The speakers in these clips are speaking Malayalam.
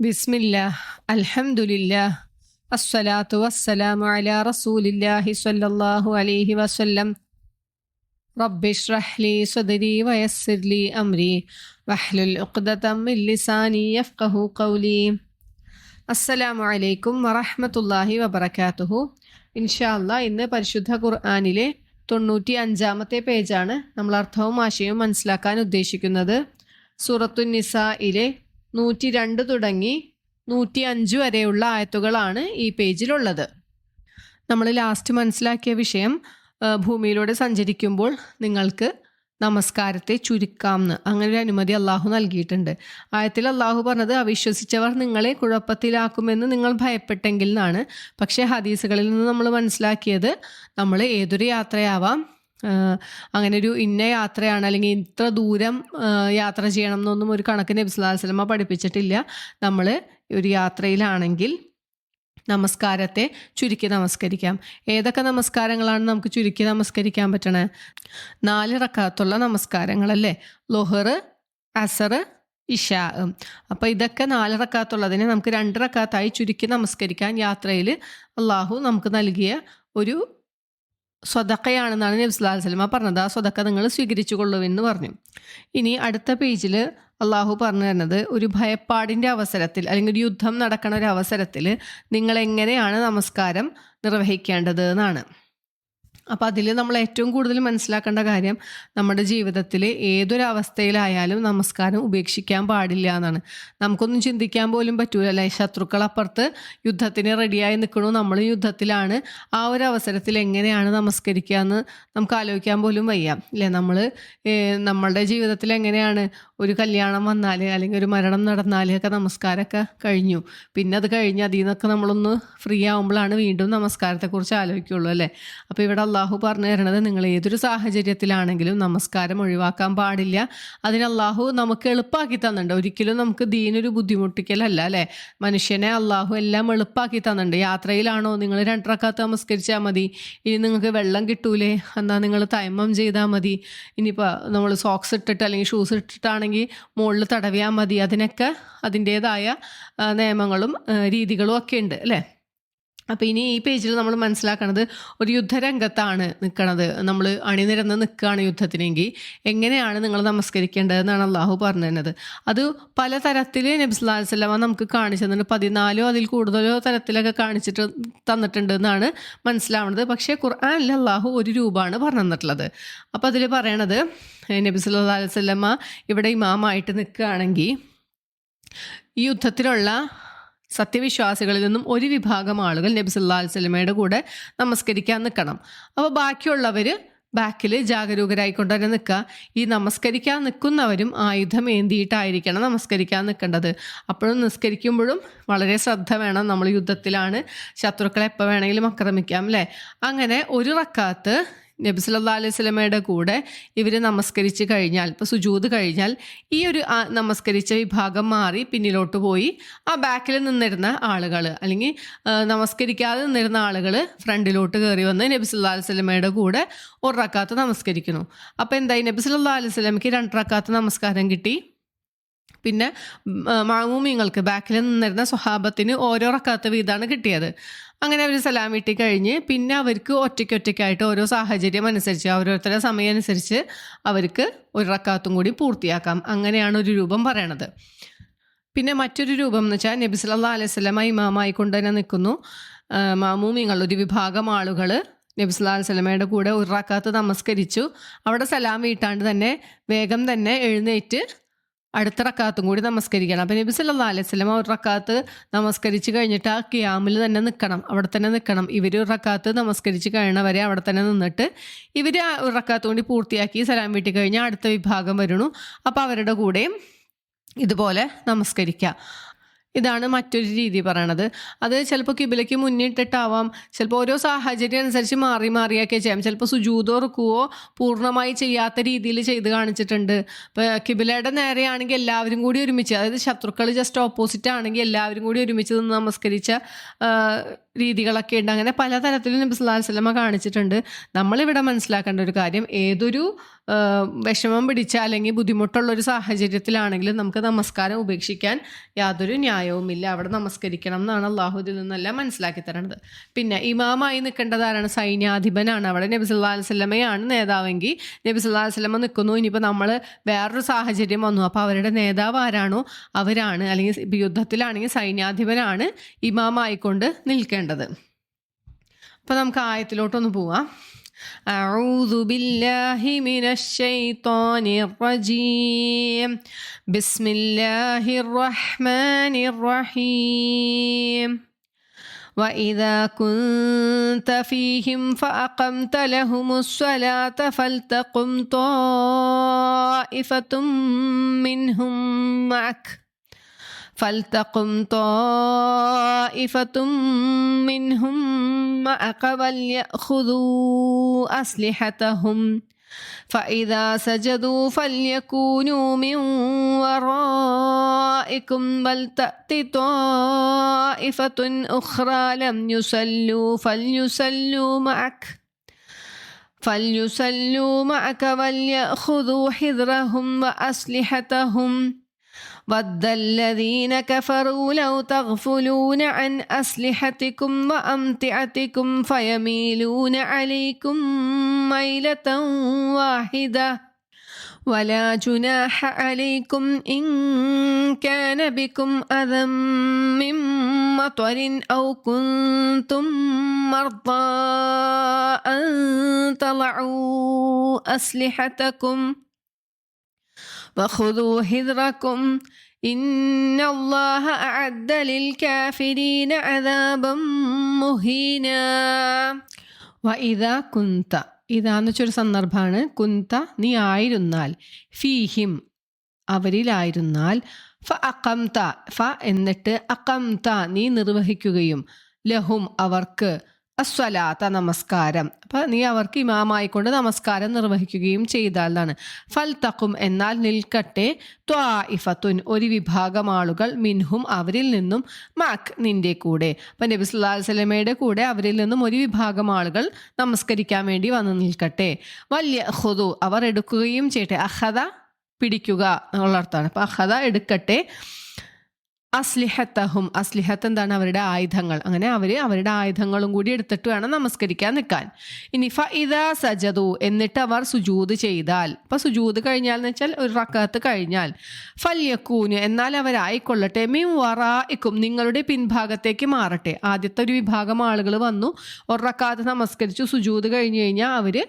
ബിസ്മില്ലാ അൽഹംദുലില്ലാ അസ്സലാത്തു വസ്സലാമു അലാ റസൂലില്ലാഹി സ്വല്ലല്ലാഹു അലൈഹി വസല്ലം. റബ്ബി ഇശ്റഹ് ലി സദ്രി വയസ്സിർ ലി അംരി വഹ്ലുൽ ഉഖ്ദതം മിൻ ലിസാനി യഫ്ഖഹു ഖൗലി. അസ്സലാമു അലൈക്കും വറഹ്മത്തുള്ളാഹി വബറകാതുഹു. ഇൻഷാ അല്ലാഹ് ഇന്ന് പരിശുദ്ധ ഖുർആനിലെ തൊണ്ണൂറ്റി അഞ്ചാമത്തെ പേജാണ് നമ്മൾ അർത്ഥവും ആശയവും മനസ്സിലാക്കാൻ ഉദ്ദേശിക്കുന്നത്. സൂറത്തു നിസായിലെ നൂറ്റി രണ്ട് തുടങ്ങി നൂറ്റി അഞ്ച് വരെയുള്ള ആയത്തുകളാണ് ഈ പേജിലുള്ളത്. നമ്മൾ ലാസ്റ്റ് മനസ്സിലാക്കിയ വിഷയം ഭൂമിയിലൂടെ സഞ്ചരിക്കുമ്പോൾ നിങ്ങൾക്ക് നമസ്കാരത്തെ ചുരുക്കാമെന്ന് അങ്ങനെ ഒരു അനുമതി അള്ളാഹു നൽകിയിട്ടുണ്ട്. ആയത്തിൽ അള്ളാഹു പറഞ്ഞത് അവിശ്വസിച്ചവർ നിങ്ങളെ കുഴപ്പത്തിലാക്കുമെന്ന് നിങ്ങൾ ഭയപ്പെട്ടെങ്കിൽ എന്നാണ് പക്ഷേ ഹദീസുകളിൽ നിന്ന് നമ്മൾ മനസ്സിലാക്കിയത് നമ്മൾ ഏതൊരു യാത്രയാവാം അങ്ങനെ ഒരു ഇന്ന യാത്രയാണ്. അല്ലെങ്കിൽ ഇത്ര ദൂരം യാത്ര ചെയ്യണം എന്നൊന്നും ഒരു കണക്കിന് നബിസ്ലാസ്ലമ പഠിപ്പിച്ചിട്ടില്ല. നമ്മൾ ഒരു യാത്രയിലാണെങ്കിൽ നമസ്കാരത്തെ ചുരുക്കി നമസ്കരിക്കാം. ഏതൊക്കെ നമസ്കാരങ്ങളാണ് നമുക്ക് ചുരുക്കി നമസ്കരിക്കാൻ പറ്റണേ? നാല് റക്കാത്തുള്ള നമസ്കാരങ്ങളല്ലേ? ലൊഹർ അസർ ഇഷാ. അപ്പോൾ ഇതൊക്കെ നാല് റക്കാത്തുള്ളതിനെ നമുക്ക് രണ്ട് റക്കാത്തായി ചുരുക്കി നമസ്കരിക്കാൻ യാത്രയിൽ അള്ളാഹു നമുക്ക് നൽകിയ ഒരു സ്വതക്കയാണെന്നാണ് നബി നബ്സുല്ലാ സ്വലമ പറഞ്ഞത്. ആ സ്വതക്ക നിങ്ങൾ സ്വീകരിച്ചു കൊള്ളുമെന്ന് പറഞ്ഞു. ഇനി അടുത്ത പേജിൽ അള്ളാഹു പറഞ്ഞു തരുന്നത് ഒരു ഭയപ്പാടിന്റെ അവസരത്തിൽ അല്ലെങ്കിൽ ഒരു യുദ്ധം നടക്കണ ഒരു അവസരത്തിൽ നിങ്ങൾ എങ്ങനെയാണ് നമസ്കാരം നിർവഹിക്കേണ്ടത് എന്നാണ്. അപ്പോൾ അതിൽ നമ്മൾ ഏറ്റവും കൂടുതൽ മനസ്സിലാക്കേണ്ട കാര്യം നമ്മുടെ ജീവിതത്തിൽ ഏതൊരവസ്ഥയിലായാലും നമസ്കാരം ഉപേക്ഷിക്കാൻ പാടില്ല എന്നാണ്. നമുക്കൊന്നും ചിന്തിക്കാൻ പോലും പറ്റൂല അല്ലേ? ശത്രുക്കൾ അപ്പുറത്ത് യുദ്ധത്തിന് റെഡിയായി നിൽക്കണു. നമ്മൾ യുദ്ധത്തിലാണ്. ആ ഒരു അവസരത്തിൽ എങ്ങനെയാണ് നമസ്കരിക്കുക എന്ന് നമുക്ക് ആലോചിക്കാൻ പോലും വയ്യ. അല്ലേ? നമ്മൾ നമ്മളുടെ ജീവിതത്തിൽ എങ്ങനെയാണ് ഒരു കല്യാണം വന്നാൽ അല്ലെങ്കിൽ ഒരു മരണം നടന്നാൽ ഒക്കെ നമസ്കാരമൊക്കെ കഴിഞ്ഞു. പിന്നെ അത് കഴിഞ്ഞ് അതിൽ നിന്നൊക്കെ നമ്മളൊന്ന് ഫ്രീ ആവുമ്പോഴാണ് വീണ്ടും നമസ്കാരത്തെക്കുറിച്ച് ആലോചിക്കുള്ളൂ അല്ലേ? അപ്പോൾ ഇവിടെ അള്ളാഹു പറഞ്ഞു തരണത് നിങ്ങൾ ഏതൊരു സാഹചര്യത്തിലാണെങ്കിലും നമസ്കാരം ഒഴിവാക്കാൻ പാടില്ല. അതിന് അള്ളാഹു നമുക്ക് എളുപ്പാക്കി തന്നിട്ടുണ്ട്. ഒരിക്കലും നമുക്ക് ദീനൊരു ബുദ്ധിമുട്ടിക്കലല്ല അല്ലേ? മനുഷ്യനെ അള്ളാഹു എല്ലാം എളുപ്പാക്കി തന്നിട്ടുണ്ട്. യാത്രയിലാണോ നിങ്ങൾ രണ്ടരക്കാത്ത നമസ്കരിച്ചാൽ മതി? ഇനി നിങ്ങൾക്ക് വെള്ളം കിട്ടൂലേ? എന്നാൽ നിങ്ങൾ തൈമം ചെയ്താൽ മതി. ഇനിയിപ്പോൾ നമ്മൾ സോക്സ് ഇട്ടിട്ട് അല്ലെങ്കിൽ ഷൂസ് ഇട്ടിട്ടാണെങ്കിൽ മുകളിൽ തടവിയാൽ മതി. അതിനൊക്കെ അതിന്റേതായ നിയമങ്ങളും രീതികളും ഒക്കെ ഉണ്ട് അല്ലേ? അപ്പോൾ ഇനി ഈ പേജിൽ നമ്മൾ മനസ്സിലാക്കണത് ഒരു യുദ്ധരംഗത്താണ് നിൽക്കണത് നമ്മൾ അണിനിരന്ന് നിൽക്കുകയാണ് യുദ്ധത്തിനെങ്കിൽ. എങ്ങനെയാണ് നിങ്ങൾ നമസ്കരിക്കേണ്ടതെന്നാണ് അള്ളാഹു പറഞ്ഞു തന്നത് അത് പല തരത്തിൽ നബ്സുല്ലാ നമുക്ക് കാണിച്ചു തന്നിട്ട് പതിനാലോ അതിൽ കൂടുതലോ തരത്തിലൊക്കെ കാണിച്ചിട്ട് തന്നിട്ടുണ്ട് എന്നാണ് മനസ്സിലാവുന്നത്. പക്ഷേ ഖുർആനിൽ അള്ളാഹു ഒരു രൂപമാണ് പറഞ്ഞു തന്നിട്ടുള്ളത്. അപ്പോൾ അതിൽ പറയണത് നബിസുല്ലാ സല്ലാ ഇവിടെ ഇമാമായിട്ട് നിൽക്കുകയാണെങ്കിൽ ഈ യുദ്ധത്തിലുള്ള സത്യവിശ്വാസികളിൽ നിന്നും ഒരു വിഭാഗം ആളുകൾ നബി സല്ലാ വല്ലമയുടെ കൂടെ നമസ്കരിക്കാൻ നിൽക്കണം. അപ്പോൾ ബാക്കിയുള്ളവർ ബാക്കിൽ ജാഗരൂകരായിക്കൊണ്ട് തന്നെ നിൽക്കുക. ഈ നമസ്കരിക്കാൻ നിൽക്കുന്നവരും ആയുധം ഏന്തിയിട്ടായിരിക്കണം നമസ്കരിക്കാൻ നിൽക്കേണ്ടത്. അപ്പോഴും നിസ്കരിക്കുമ്പോഴും വളരെ ശ്രദ്ധ വേണം നമ്മൾ യുദ്ധത്തിലാണ്. ശത്രുക്കളെ എപ്പോൾ വേണമെങ്കിലും ആക്രമിക്കാം അല്ലേ? അങ്ങനെ ഒരു റക്കാത്ത് നബി സല്ലാ അലൈഹി സ്വലമയുടെ കൂടെ ഇവർ നമസ്കരിച്ച് കഴിഞ്ഞാൽ ഇപ്പോൾ സുജൂത് കഴിഞ്ഞാൽ ഈ ഒരു നമസ്കരിച്ച വിഭാഗം മാറി പിന്നിലോട്ട് പോയി ആ ബാക്കിൽ നിന്നിരുന്ന ആളുകൾ അല്ലെങ്കിൽ നമസ്കരിക്കാതെ നിന്നിരുന്ന ആളുകൾ ഫ്രണ്ടിലോട്ട് കയറി വന്ന് നബി സല്ലാ അലൈഹി സ്വലമയുടെ കൂടെ ഒരു റക്കാത്ത് നമസ്കരിക്കുന്നു. അപ്പോൾ എന്തായി? നബി സല്ലാ അലൈഹി സ്വലമയ്ക്ക് രണ്ട് റക്കാത്ത് നമസ്കാരം കിട്ടി. പിന്നെ മാമൂമിങ്ങൾക്ക് ബാക്കിൽ നിന്നിരുന്ന സ്വഹാബത്തിന് ഓരോ റക്കാത്ത് വീതമാണ് കിട്ടിയത്. അങ്ങനെ അവർ സലാം വീട്ടി കഴിഞ്ഞ് പിന്നെ അവർക്ക് ഒറ്റയ്ക്ക് ഒറ്റയ്ക്കായിട്ട് ഓരോ സാഹചര്യം അനുസരിച്ച് ഓരോരുത്തരുടെ സമയം അനുസരിച്ച് അവർക്ക് ഒരു റക്കാത്തും കൂടി പൂർത്തിയാക്കാം. അങ്ങനെയാണ് ഒരു രൂപം പറയണത്. പിന്നെ മറ്റൊരു രൂപം എന്ന് വെച്ചാൽ നബി സല്ലാ അലൈഹി സ്വലമ ഇമാമായി കൊണ്ട് തന്നെ നിൽക്കുന്നു. മാമൂമിങ്ങൾ ഒരു വിഭാഗം ആളുകൾ നബി സല്ലാ അലൈഹി സ്വലമയുടെ കൂടെ ഒരു റക്കാത്ത് നമസ്കരിച്ചു. അവിടെ സലാം വീട്ടാണ്ട് തന്നെ വേഗം തന്നെ എഴുന്നേറ്റ് അടുത്ത റക്കാത്തും കൂടി നമസ്കരിക്കണം. അപ്പം നബി സല്ലാ അലൈഹി സ്വലം ഒരു റക്കാത്ത് നമസ്കരിച്ച് കഴിഞ്ഞിട്ട് ആ ക്യാമിൽ തന്നെ നിൽക്കണം. അവിടെ തന്നെ നിൽക്കണം. ഇവർ ഒരു റക്കാത്ത് നമസ്കരിച്ച് കഴിയണവരെ അവിടെ തന്നെ നിന്നിട്ട് ഇവർ ഒരു റക്കാത്ത് കൂടി പൂർത്തിയാക്കി സലാം വീട്ടി കഴിഞ്ഞാൽ അടുത്ത വിഭാഗം വരണു അപ്പോൾ അവരുടെ കൂടെയും ഇതുപോലെ നമസ്കരിക്കുക ഇതാണ് മറ്റൊരു രീതി പറയണത്. അത് ചിലപ്പോൾ കിബിലയ്ക്ക് മുന്നിട്ടിട്ടാവാം. ചിലപ്പോൾ ഓരോ സാഹചര്യം അനുസരിച്ച് മാറി മാറിയൊക്കെ ചെയ്യാം. ചിലപ്പോൾ സുജൂതോ റുക്കുവോ പൂർണമായി ചെയ്യാത്ത രീതിയിൽ ചെയ്ത് കാണിച്ചിട്ടുണ്ട്. ഇപ്പോൾ കിബിലയുടെ നേരെയാണെങ്കിൽ എല്ലാവരും കൂടി ഒരുമിച്ച് അതായത് ശത്രുക്കൾ ജസ്റ്റ് ഓപ്പോസിറ്റ് ആണെങ്കിൽ എല്ലാവരും കൂടി ഒരുമിച്ച് നിന്ന് നമസ്കരിച്ച രീതികളൊക്കെ ഉണ്ട്. അങ്ങനെ പലതരത്തിലും നബി സുല്ലാ അലൈഹി വസല്ലമ കാണിച്ചിട്ടുണ്ട്. നമ്മളിവിടെ മനസ്സിലാക്കേണ്ട ഒരു കാര്യം ഏതൊരു വിഷമം പിടിച്ച അല്ലെങ്കിൽ ബുദ്ധിമുട്ടുള്ള ഒരു സാഹചര്യത്തിലാണെങ്കിലും നമുക്ക് നമസ്കാരം ഉപേക്ഷിക്കാൻ യാതൊരു ന്യായവുമില്ല. അവിടെ നമസ്കരിക്കണം എന്നാണ് അള്ളാഹുദിൽ നിന്നെല്ലാം മനസ്സിലാക്കി തരണത്. പിന്നെ ഇമാമായി നിൽക്കേണ്ടത് ആരാണ് സൈന്യാധിപനാണ്. അവിടെ നബി സുല്ലാ അലൈഹി വസല്ലമയാണ് നേതാവെങ്കിൽ നബി സുല്ലാ വസല്ലമ നിൽക്കുന്നു. ഇനിയിപ്പോൾ നമ്മൾ വേറൊരു സാഹചര്യം വന്നു. അപ്പോൾ അവരുടെ നേതാവ് ആരാണോ? അവരാണ്. അല്ലെങ്കിൽ യുദ്ധത്തിലാണെങ്കിൽ സൈന്യാധിപനാണ് ഇമാമായിക്കൊണ്ട് നിൽക്കേണ്ടത്. അപ്പോൾ നമുക്ക് ആയത്തിലോട്ടൊന്ന് പോവാം أعوذ بالله من الشيطان الرجيم بسم الله الرحمن الرحيم وإذا كنت فيهم فأقمت لهم الصلاة فلتقم طائفة منهم معك فلتقم طائفة منهم معك وليأخذوا أسلحتهم. فإذا سجدوا فليكونوا من ورائكم ولتأت طائفة أخرى لم يصلوا فليصلوا معك. فليصلوا معك وليأخذوا حذرهم وأسلحتهم. ود الذين كفروا لو تغفلون عن أسلحتكم وأمتعتكم فيميلون عليكم ميلة واحدة. ولا جناح عليكم إن كان بكم أذى من مطر أو كنتم مرضى أن تضعوا أسلحتكم. وخذوا حذركم إن الله أعد للكافرين عذابا مهينا وإذا كنت ഇതാന്ന് വെച്ചൊരു സന്ദർഭമാണ് കുന്ത നീ ആയിരുന്നാൽ ഫീഹിം അവരിലായിരുന്നാൽ ഫ അക്കംത ഫ എന്നിട്ട് അക്കംത നീ നിർവഹിക്കുകയും ലഹും അവർക്ക് അസ്വലാത്ത നമസ്കാരം. അപ്പൊ നീ അവർക്ക് ഇമാമായിക്കൊണ്ട് നമസ്കാരം നിർവഹിക്കുകയും ചെയ്താലാണ്. ഫൽ തക്കും എന്നാൽ നിൽക്കട്ടെ. ത്വാഇഫത്തുൻ ഒരു വിഭാഗം ആളുകൾ മിൻഹും അവരിൽ നിന്നും മാക് നിന്റെ കൂടെ. അപ്പൊ നബി വസല്ലമയുടെ കൂടെ അവരിൽ നിന്നും ഒരു വിഭാഗം ആളുകൾ നമസ്കരിക്കാൻ വേണ്ടി വന്നു നിൽക്കട്ടെ. വലിയ ഹുദു അവർ എടുക്കുകയും ചെയ്യട്ടെ. അഹദ പിടിക്കുക എന്നുള്ള അർത്ഥമാണ് അപ്പൊ അഹദ എടുക്കട്ടെ. അസ്ലിഹത്തഹും അസ്ലിഹത്ത് എന്താണ് അവരുടെ ആയുധങ്ങൾ? അങ്ങനെ അവർ അവരുടെ ആയുധങ്ങളും കൂടി എടുത്തിട്ട് വേണം നമസ്കരിക്കാൻ നിൽക്കാൻ. ഇനി ഫ ഇതാ സജതു എന്നിട്ട് അവർ സുജൂത് ചെയ്താൽ. ഇപ്പൊ സുജൂത് കഴിഞ്ഞാൽ എന്ന് വെച്ചാൽ ഒരു റക്കാത്ത് കഴിഞ്ഞാൽ. ഫല്യക്കൂന് എന്നാൽ അവരായിക്കൊള്ളട്ടെ. മീം വറായിക്കും നിങ്ങളുടെ പിൻഭാഗത്തേക്ക് മാറട്ടെ. ആദ്യത്തെ ഒരു വിഭാഗം ആളുകൾ വന്നു ഒരു റക്കാത്ത് നമസ്കരിച്ചു സുജൂത് കഴിഞ്ഞു കഴിഞ്ഞാൽ അവർ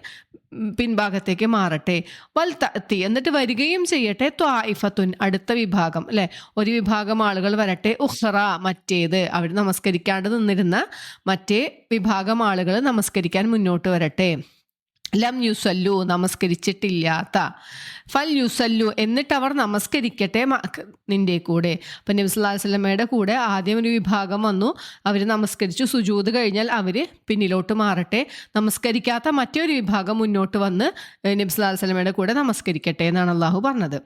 പിൻഭാഗത്തേക്ക് മാറട്ടെ. വൽ തത്തി എന്നിട്ട് വരികയും ചെയ്യട്ടെ ത്വായിഫത്തുൻ അടുത്ത വിഭാഗം അല്ലെ? ഒരു വിഭാഗം ആളുകൾ വരട്ടെ. ഉഹ്റ മറ്റേത്. അവർ നമസ്കരിക്കാണ്ട് നിന്നിരുന്ന മറ്റേ വിഭാഗം ആളുകൾ നമസ്കരിക്കാൻ മുന്നോട്ട് വരട്ടെ. ലം യുസല്ലു നമസ്കരിച്ചിട്ടില്ലാത്ത. ഫൽ യുസല്ലു എന്നിട്ട് അവർ നമസ്കരിക്കട്ടെ നിന്റെ കൂടെ. അപ്പം നബി അലൈഹി വസല്ലമയുടെ കൂടെ ആദ്യം ഒരു വിഭാഗം വന്നു. അവർ നമസ്കരിച്ചു. സുജൂത് കഴിഞ്ഞാൽ അവർ പിന്നിലോട്ട് മാറട്ടെ. നമസ്കരിക്കാത്ത മറ്റൊരു വിഭാഗം മുന്നോട്ട് വന്ന് നബി അലൈഹി വസല്ലമയുടെ കൂടെ നമസ്കരിക്കട്ടെ എന്നാണ് അള്ളാഹു പറഞ്ഞത്.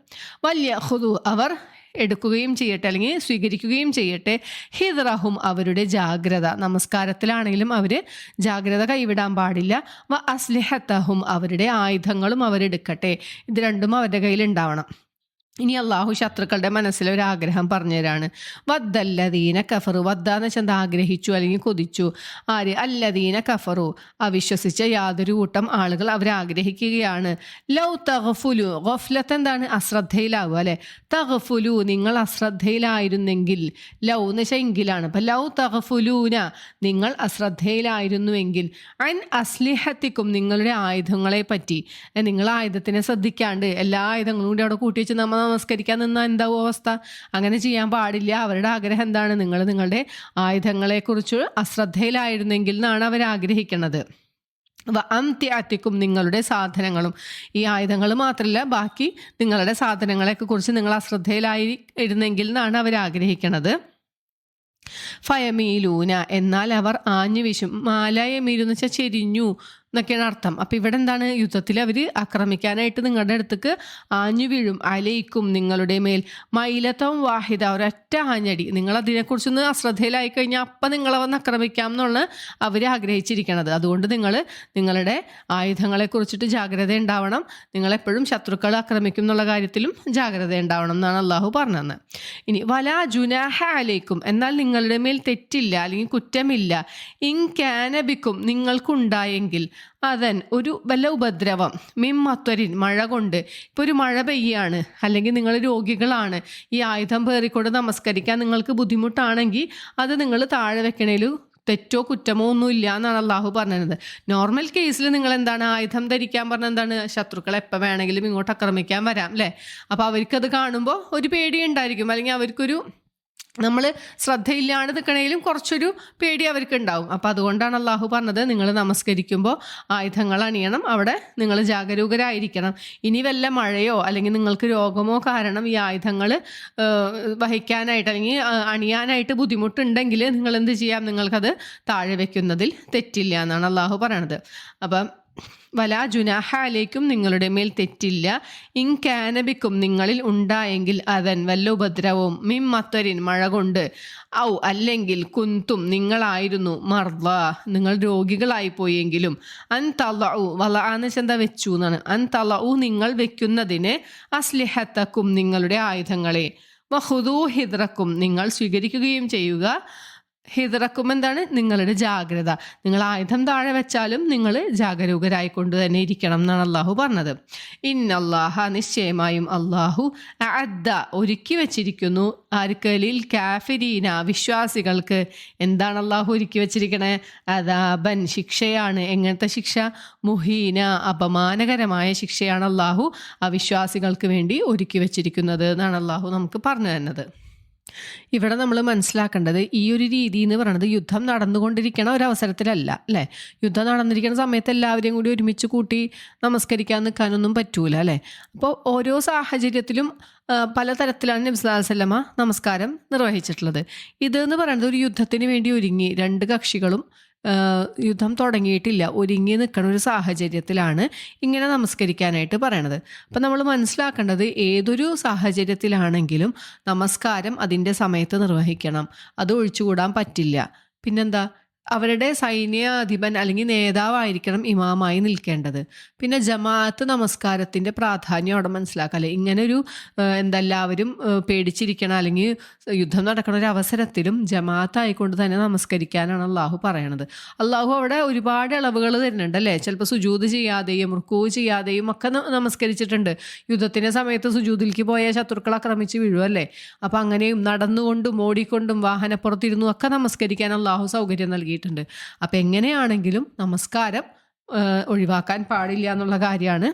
വലിയ ഹുദു അവർ എടുക്കുകയും ചെയ്യട്ടെ അല്ലെങ്കിൽ സ്വീകരിക്കുകയും ചെയ്യട്ടെ ഹിദ്റഹും അവരുടെ ജാഗ്രത. നമസ്കാരത്തിലാണെങ്കിലും അവർ ജാഗ്രത കൈവിടാൻ പാടില്ല. വ അസ്ലിഹത്തഹും അവരുടെ ആയുധങ്ങളും അവരെടുക്കട്ടെ. ഇത് രണ്ടും അവരുടെ കയ്യിൽ ഉണ്ടാവണം ഇനി അള്ളാഹു ശത്രുക്കളുടെ മനസ്സിൽ ഒരു ആഗ്രഹം പറഞ്ഞുതരാണ്. വദ്ദല്ലദീന കഫറു. വദ്ദ എന്ന് വെച്ചാൽ ആഗ്രഹിച്ചു അല്ലെങ്കിൽ കൊതിച്ചു. ആര്? അല്ലദീന കഫറു. അവിശ്വസിച്ച യാതൊരു കൂട്ടം ആളുകൾ അവരാഗ്രഹിക്കുകയാണ് ലൗ തഹഫുലു ഗഫ്ലത്ത് എന്താണ്? അശ്രദ്ധയിലാവുക അല്ലെ? തഹഫുലു നിങ്ങൾ അശ്രദ്ധയിലായിരുന്നെങ്കിൽ. ലൗ എന്ന് വെച്ചാൽ എങ്കിലാണ്. അപ്പം ലൗ തഹഫുലൂന നിങ്ങൾ അശ്രദ്ധയിലായിരുന്നുവെങ്കിൽ. അൻ അസ്ലിഹത്തിക്കും നിങ്ങളുടെ ആയുധങ്ങളെ പറ്റി നിങ്ങൾ ആയുധത്തിനെ ശ്രദ്ധിക്കാണ്ട് എല്ലാ ആയുധങ്ങളും കൂടി അവിടെ കൂട്ടി വെച്ച് നമ്മൾ നമസ്കരിക്കാൻ നിന്നാൽ എന്താവും അവസ്ഥ? അങ്ങനെ ചെയ്യാൻ പാടില്ല. അവരുടെ ആഗ്രഹം എന്താണ്? നിങ്ങൾ നിങ്ങളുടെ ആയുധങ്ങളെക്കുറിച്ച് അശ്രദ്ധയിലായിരുന്നെങ്കിൽ എന്നാണ് അവർ ആഗ്രഹിക്കുന്നത്. അന്ത്യാത്തിക്കും നിങ്ങളുടെ സാധനങ്ങളും. ഈ ആയുധങ്ങൾ മാത്രമല്ല ബാക്കി നിങ്ങളുടെ സാധനങ്ങളെയൊക്കെ കുറിച്ച് നിങ്ങൾ അശ്രദ്ധയിലായി ഇരുന്നെങ്കിൽ എന്നാണ് അവർ ആഗ്രഹിക്കുന്നത്. ഫയമീലൂന എന്നാൽ അവർ ആഞ്ഞു വീശും. മാലയമീലു എന്ന് വെച്ചാൽ ചെരിഞ്ഞു. എന്നൊക്കെയാണ് അർത്ഥം. അപ്പം ഇവിടെ എന്താണ് യുദ്ധത്തിൽ അവർ ആക്രമിക്കാനായിട്ട് നിങ്ങളുടെ അടുത്തേക്ക് ആഞ്ഞു വീഴും അലയിക്കും നിങ്ങളുടെ മേൽ. മൈലത്തവും വാഹിദ ഒരൊറ്റ ആഞ്ഞടി. നിങ്ങൾ അതിനെക്കുറിച്ചൊന്ന് അശ്രദ്ധയിലായി കഴിഞ്ഞാൽ അപ്പം നിങ്ങളെ വന്ന് ആക്രമിക്കാം എന്നുള്ള അവർ ആഗ്രഹിച്ചിരിക്കണത്. അതുകൊണ്ട് നിങ്ങൾ നിങ്ങളുടെ ആയുധങ്ങളെ കുറിച്ചിട്ട് ജാഗ്രത ഉണ്ടാവണം. നിങ്ങളെപ്പോഴും ശത്രുക്കൾ ആക്രമിക്കും എന്നുള്ള കാര്യത്തിലും ജാഗ്രത ഉണ്ടാവണം എന്നാണ് അള്ളാഹു പറഞ്ഞത്. ഇനി വല ജുനാഹ അലയിക്കും എന്നാൽ നിങ്ങളുടെ മേൽ തെറ്റില്ല അല്ലെങ്കിൽ കുറ്റമില്ല. ഇൻ കാനബിക്കും നിങ്ങൾക്കുണ്ടായെങ്കിൽ അതൻ ഒരു വല്ല ഉപദ്രവം. മിമ്മത്വരിൻ മഴ കൊണ്ട് ഇപ്പോൾ ഒരു മഴ പെയ്യാണ്. അല്ലെങ്കിൽ നിങ്ങൾ രോഗികളാണ്. ഈ ആയുധം പേറിക്കൊണ്ട് നമസ്കരിക്കാൻ നിങ്ങൾക്ക് ബുദ്ധിമുട്ടാണെങ്കിൽ അത് നിങ്ങൾ താഴെ വെക്കണേൽ തെറ്റോ കുറ്റമോ ഒന്നും ഇല്ല എന്നാണ് അള്ളാഹു പറഞ്ഞത് നോർമൽ കേസിൽ നിങ്ങൾ എന്താണ് ആയുധം ധരിക്കാൻ പറഞ്ഞ എന്താണ്? ശത്രുക്കൾ എപ്പോൾ വേണമെങ്കിലും ഇങ്ങോട്ട് ആക്രമിക്കാൻ വരാം അല്ലേ? അപ്പോൾ അവർക്കത് കാണുമ്പോൾ ഒരു പേടി ഉണ്ടായിരിക്കും. അല്ലെങ്കിൽ അവർക്കൊരു നമ്മൾ ശ്രദ്ധയില്ലാണ്ട് നിൽക്കണേലും കുറച്ചൊരു പേടി അവർക്ക് ഉണ്ടാവും അപ്പം അതുകൊണ്ടാണ് അള്ളാഹു പറഞ്ഞത് നിങ്ങൾ നമസ്കരിക്കുമ്പോൾ ആയുധങ്ങൾ അണിയണം അവിടെ നിങ്ങൾ ജാഗരൂകരായിരിക്കണം. ഇനി വല്ല മഴയോ അല്ലെങ്കിൽ നിങ്ങൾക്ക് രോഗമോ കാരണം ഈ ആയുധങ്ങൾ വഹിക്കാനായിട്ട് അല്ലെങ്കിൽ അണിയാനായിട്ട് ബുദ്ധിമുട്ടുണ്ടെങ്കിൽ നിങ്ങൾ എന്ത് ചെയ്യാം? നിങ്ങൾക്കത് താഴെ വെക്കുന്നതിൽ തെറ്റില്ല എന്നാണ് അള്ളാഹു പറയണത്. അപ്പം വലാ ജുനാഹ അലേക്കും നിങ്ങളുടെ മേൽ തെറ്റില്ല. ഇൻ കാനബിക്കും നിങ്ങളിൽ ഉണ്ടായെങ്കിൽ അതൻ വല്ല ഉപദ്രവവും. മിം മത്തരിൻ മഴ കൊണ്ട്. ഔ അല്ലെങ്കിൽ കുന്തും നിങ്ങളായിരുന്നു മർവ നിങ്ങൾ രോഗികളായി പോയെങ്കിലും. അൻ തലഉ വല എന്താ വെച്ചു എന്നാണ്. അൻ തലഉ നിങ്ങൾ വെക്കുന്നതിന് അസ്ലിഹത്തക്കും നിങ്ങളുടെ ആയുധങ്ങളെ. വഹുദൂ ഹിദ്രക്കും നിങ്ങൾ സ്വീകരിക്കുകയും ചെയ്യുക. ഹിതറക്കും എന്താണ് നിങ്ങളുടെ ജാഗ്രത. നിങ്ങൾ ആയുധം താഴെ വെച്ചാലും നിങ്ങൾ ജാഗരൂകരായിക്കൊണ്ട് തന്നെ ഇരിക്കണം എന്നാണ് അള്ളാഹു പറഞ്ഞത്. ഇന്നല്ലാഹ നിശ്ചയമായും അള്ളാഹു അദ്ദ ഒരുക്കി വെച്ചിരിക്കുന്നു. ആർക്കലിൽ കാഫിരീന വിശ്വാസികൾക്ക്. എന്താണ് അള്ളാഹു ഒരുക്കി വെച്ചിരിക്കണേ? അദാബൻ ശിക്ഷയാണ്. എങ്ങനത്തെ ശിക്ഷ? മുഹീന അപമാനകരമായ ശിക്ഷയാണ് അള്ളാഹു അവിശ്വാസികൾക്ക് വേണ്ടി ഒരുക്കി വെച്ചിരിക്കുന്നത് എന്നാണ് അള്ളാഹു നമുക്ക് പറഞ്ഞു തന്നത്. ഇവിടെ നമ്മൾ മനസ്സിലാക്കേണ്ടത് ഈ ഒരു രീതി എന്ന് പറയുന്നത് യുദ്ധം നടന്നുകൊണ്ടിരിക്കണ ഒരു അവസരത്തിലല്ല അല്ലേ? യുദ്ധം നടന്നിരിക്കുന്ന സമയത്ത് എല്ലാവരെയും കൂടി ഒരുമിച്ച് കൂട്ടി നമസ്കരിക്കാൻ നിൽക്കാനൊന്നും പറ്റൂല അല്ലേ? അപ്പോൾ ഓരോ സാഹചര്യത്തിലും പലതരത്തിലാണ് നബി സ്വല്ലല്ലാഹു നമസ്കാരം നിർവഹിച്ചിട്ടുള്ളത്. ഇത് എന്ന് പറയുന്നത് ഒരു യുദ്ധത്തിന് വേണ്ടി ഒരുങ്ങി രണ്ട് കക്ഷികളും യുദ്ധം തുടങ്ങിയിട്ടില്ല. ഒരുങ്ങി നിൽക്കുന്ന ഒരു സാഹചര്യത്തിലാണ് ഇങ്ങനെ നമസ്കരിക്കാനായിട്ട് പറയണത്. അപ്പം നമ്മൾ മനസ്സിലാക്കേണ്ടത് ഏതൊരു സാഹചര്യത്തിലാണെങ്കിലും നമസ്കാരം അതിന്റെ സമയത്ത് നിർവഹിക്കണം. അത് ഒഴിച്ചുകൂടാൻ പറ്റില്ല. പിന്നെന്താ? അവരുടെ സൈന്യാധിപൻ അല്ലെങ്കിൽ നേതാവായിരിക്കണം ഇമാമായി നിൽക്കേണ്ടത്. പിന്നെ ജമാഅത്ത് നമസ്കാരത്തിന്റെ പ്രാധാന്യം അവിടെ മനസ്സിലാക്കുക ഇങ്ങനെ ഒരു എന്തെല്ലാവരും എന്താ പേടിച്ചിരിക്കണം അല്ലെങ്കിൽ യുദ്ധം നടക്കുന്ന ഒരു അവസരത്തിലും ജമാഅത്ത് ആയിക്കൊണ്ട് തന്നെ നമസ്കരിക്കാനാണ് അള്ളാഹു പറയണത്. അള്ളാഹു അവിടെ ഒരുപാട് ഇളവുകൾ തരുന്നുണ്ട് അല്ലേ? ചിലപ്പോൾ സുജൂത് ചെയ്യാതെയും റുക്കൂ ചെയ്യാതെയും ഒക്കെ നമസ്കരിച്ചിട്ടുണ്ട്. യുദ്ധത്തിന്റെ സമയത്ത് സുജൂതിലേക്ക് പോയ ശത്രുക്കൾ ആക്രമിച്ച് വീഴും അല്ലേ? അപ്പം അങ്ങനെയും നടന്നുകൊണ്ടും ഓടിക്കൊണ്ടും വാഹനപ്പുറത്തിരുന്നും ഒക്കെ നമസ്കരിക്കാൻ അള്ളാഹു സൗകര്യം നൽകിയിട്ടുണ്ട്. അപ്പം എങ്ങനെയാണെങ്കിലും നമസ്കാരം ഒഴിവാക്കാൻ പാടില്ല എന്നുള്ള കാര്യമാണ്